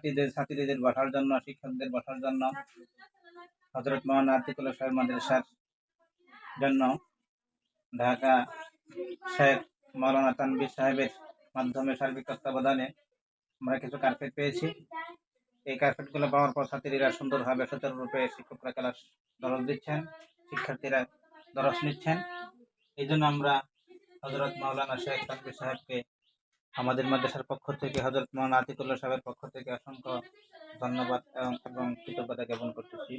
ছাত্রীদের ছাত্রীদের বসার জন্য, শিক্ষকদের বসার জন্য হজরত মহান আতিকুল্লাহ সাহেব মাদ্রাসার জন্য ঢাকা শেখ মৌলানা তানবির সাহেবের মাধ্যমে সার্বিক তত্ত্বাবধানে আমরা কিছু কার্পেট পেয়েছি। এই কার্পেটগুলো পাওয়ার পর ছাত্রীরা সুন্দরভাবে সুচারুরূপে শিক্ষকরা ক্লাস দরজ দিচ্ছেন, শিক্ষার্থীরা দরস নিচ্ছেন। এই জন্য আমরা হজরত মাওলানা শেখ তানবির সাহেবকে আমাদের মাদ্রাসার পক্ষ থেকে হজরত মহান আতিকুল্লাহ সাহেবের পক্ষ থেকে অসংখ্য ধন্যবাদ এবং কৃতজ্ঞতা জ্ঞাপন করতেছি।